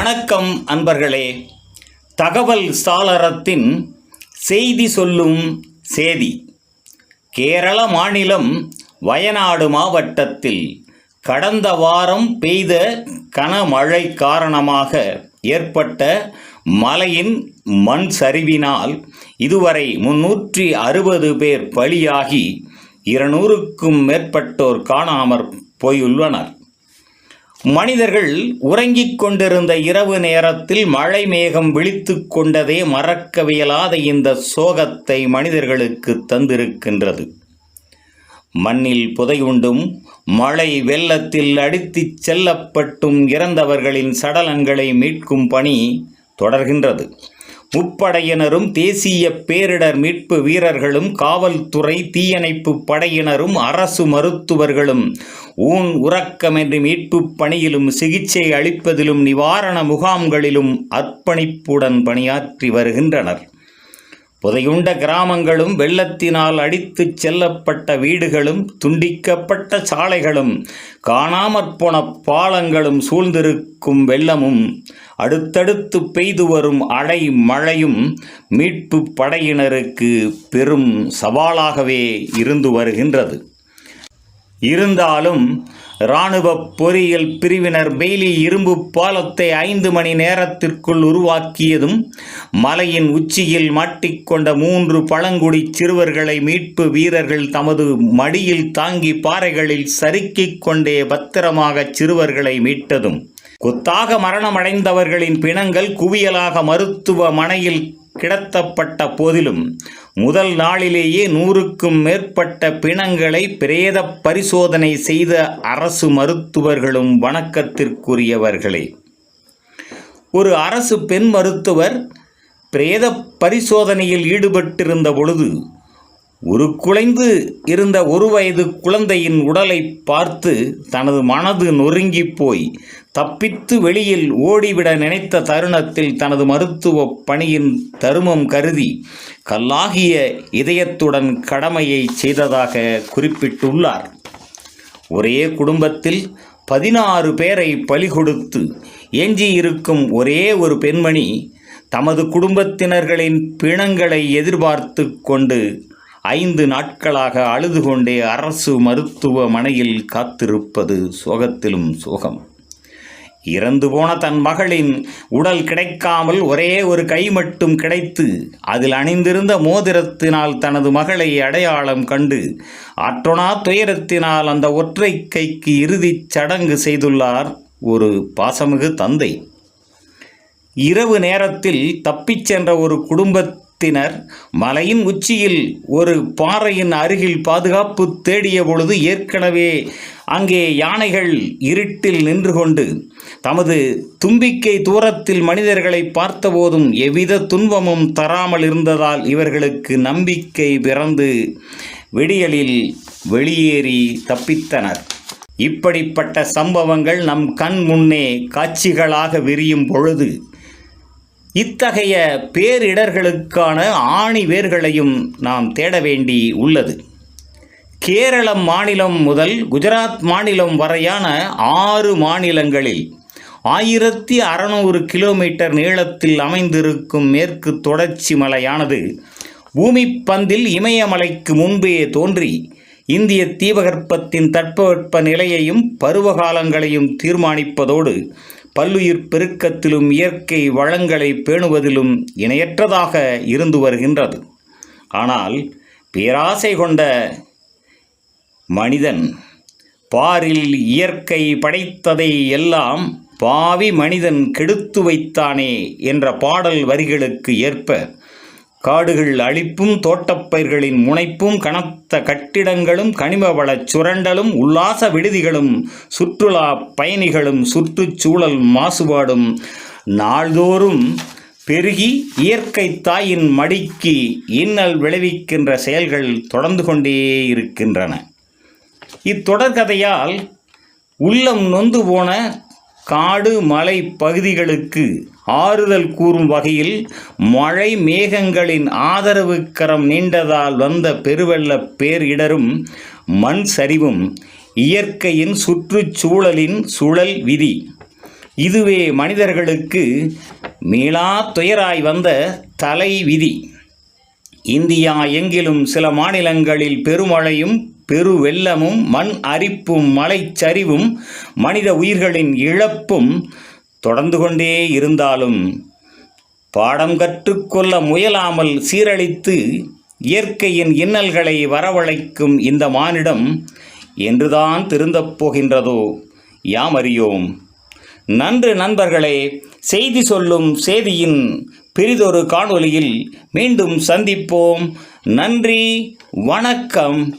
வணக்கம் அன்பர்களே. தகவல் சாளரத்தின் செய்தி சொல்லும் சேதி கேரள மாநிலம் வயநாடு மாவட்டத்தில் கடந்த வாரம் பெய்த கனமழை காரணமாக ஏற்பட்ட மலையின் மண் சரிவினால் இதுவரை முன்னூற்றி அறுபது பேர் பலியாகி இருநூறுக்கும் மேற்பட்டோர் காணாமற் போயுள்ளனர். மனிதர்கள் உறங்கிக் கொண்டிருந்த இரவு நேரத்தில் மழை மேகம் விழித்து கொண்டதே மறக்கவியலாத இந்த சோகத்தை மனிதர்களுக்கு தந்திருக்கின்றது. மண்ணில் புதையுண்டும் மழை வெள்ளத்தில் அடித்துச் செல்லப்பட்டும் இறந்தவர்களின் சடலங்களை மீட்கும் பணி தொடர்கின்றது. முப்படையினரும் தேசிய பேரிடர் மீட்பு வீரர்களும் காவல்துறை தீயணைப்பு படையினரும் அரசு மருத்துவர்களும் ஊன் உறக்கமின்றி மீட்புப் பணியிலும் சிகிச்சை அளிப்பதிலும் நிவாரண முகாம்களிலும் அர்ப்பணிப்புடன் பணியாற்றி வருகின்றனர். புதையுண்ட கிராமங்களும் வெள்ளத்தினால் அடித்துச் செல்லப்பட்ட வீடுகளும் துண்டிக்கப்பட்ட சாலைகளும் காணாமற் போன பாலங்களும் சூழ்ந்திருக்கும் வெள்ளமும் அடுத்தடுத்து பெய்து வரும் அடை மழையும் மீட்பு படையினருக்கு பெரும் சவாலாகவே இருந்து வருகின்றது. இருந்தாலும் இராணுவ பொறியியல் பிரிவினர் பெய்லி இரும்பு பாலத்தை ஐந்து மணி நேரத்திற்குள் உருவாக்கியதும் மலையின் உச்சியில் மாட்டிக்கொண்ட மூன்று பழங்குடி சிறுவர்களை மீட்பு வீரர்கள் தமது மடியில் தாங்கி பாறைகளில் சறுக்கிக் கொண்டே பத்திரமாக சிறுவர்களை மீட்டதும். கொத்தாக மரணமடைந்தவர்களின் பிணங்கள் குவியலாக மருத்துவமனையில் கிடத்தப்பட்ட போதிலும் முதல் நாளிலேயே நூறுக்கும் மேற்பட்ட பிணங்களை பிரேத பரிசோதனை செய்த அரசு மருத்துவர்களும் வணக்கத்திற்குரியவர்களே. ஒரு அரசு பெண் மருத்துவர் பிரேத பரிசோதனையில் ஈடுபட்டிருந்த பொழுது உருக்குலைந்து இருந்த ஒரு வயது குழந்தையின் உடலை பார்த்து தனது மனது நொறுங்கிப் போய் தப்பித்து வெளியில் ஓடிவிட நினைத்த தருணத்தில் தனது மருத்துவ பணியின் தருமம் கருதி கல்லாகிய இதயத்துடன் கடமையை செய்ததாக குறிப்பிட்டுள்ளார். ஒரே குடும்பத்தில் பதினாறு பேரை பலி கொடுத்து எஞ்சியிருக்கும் ஒரே ஒரு பெண்மணி தமது குடும்பத்தினர்களின் பிணங்களை எதிர்பார்த்து கொண்டு ஐந்து நாட்களாக அழுது கொண்டே அரசு மருத்துவமனையில் காத்திருப்பது சோகத்திலும் சோகம். இறந்து போன தன் மகளின் உடல் கிடைக்காமல் ஒரே ஒரு கை மட்டும் கிடைத்து அதில் அணிந்திருந்த மோதிரத்தினால் தனது மகளை அடையாளம் கண்டு ஆற்றொணா துயரத்தினால் அந்த ஒற்றை கைக்கு இறுதிச் சடங்கு செய்துள்ளார் ஒரு பாசமிகு தந்தை. இரவு நேரத்தில் தப்பிச் சென்ற ஒரு குடும்பத்தினர் மலையின் உச்சியில் ஒரு பாறையின் அருகில் பாதுகாப்பு தேடிய பொழுது ஏற்கனவே அங்கே யானைகள் இருட்டில் நின்று கொண்டு தமது தும்பிக்கை தூரத்தில் மனிதர்களை பார்த்தபோதும் எவ்வித துன்பமும் தராமல் இருந்ததால் இவர்களுக்கு நம்பிக்கை பிறந்து விடியலில் வெளியேறி தப்பித்தனர். இப்படிப்பட்ட சம்பவங்கள் நம் கண் முன்னே காட்சிகளாக விரியும் பொழுது இத்தகைய பேரிடர்களுக்கான ஆணி வேர்களையும் நாம் தேட வேண்டி உள்ளது. கேரளம் மாநிலம் முதல் குஜராத் மாநிலம் வரையான ஆறு மாநிலங்களில் ஆயிரத்தி அறநூறு கிலோமீட்டர் நீளத்தில் அமைந்திருக்கும் மேற்கு தொடர்ச்சி மலையானது பூமி பந்தில் இமயமலைக்கு முன்பே தோன்றி இந்திய தீபகற்பத்தின் தட்பவெப்ப நிலையையும் பருவகாலங்களையும் தீர்மானிப்பதோடு பல்லுயிர் பெருக்கத்திலும் இயற்கை வளங்களை பேணுவதிலும் இணையற்றதாக இருந்து வருகின்றது. ஆனால் பேராசை கொண்ட மனிதன் பாரில் இயற்கை படைத்ததை எல்லாம் பாவி மனிதன் கெடுத்து வைத்தானே என்ற பாடல் வரிகளுக்கு ஏற்ப காடுகள் அழிப்பும் தோட்டப்பயிர்களின் முனைப்பும் கனத்த கட்டிடங்களும் கனிம வளச் சுரண்டலும் உல்லாச விடுதிகளும் சுற்றுலா பயணிகளும் சுற்றுச்சூழல் மாசுபாடும் நாள்தோறும் பெருகி இயற்கை தாயின் மடிக்கு இன்னல் விளைவிக்கின்ற செயல்கள் தொடர்ந்து கொண்டே இருக்கின்றன. இத்தொடர்கதையால் உள்ளம் நொந்து போன காடு மலை பகுதிகளுக்கு ஆறுதல் கூறும் வகையில் மழை மேகங்களின் ஆதரவு கரம் நீண்டதால் வந்த பெருவெள்ள பேரிடரும் மண் சரிவும் இயற்கையின் சுற்றுச்சூழலின் சுழல் விதி. இதுவே மனிதர்களுக்கு மீளா துயராய் வந்த தலை விதி இந்தியா எங்கிலும் சில மாநிலங்களில் பெருமழையும் பெருவெள்ளமும் மண் அரிப்பும் மலைச்சரிவும் மனித உயிர்களின் இழப்பும் தொடர்ந்து கொண்டே இருந்தாலும் பாடம் கற்றுக்கொள்ள முயலாமல் சீரழித்து இயற்கையின் இன்னல்களை வரவழைக்கும் இந்த மானிடம் என்றுதான் திருந்தப் போகின்றதோ? யாம் அறியோம். நன்று நண்பர்களே செய்தி சொல்லும் செய்தியின் பெரிதொரு காணொளியில் மீண்டும் சந்திப்போம். நன்றி வணக்கம்.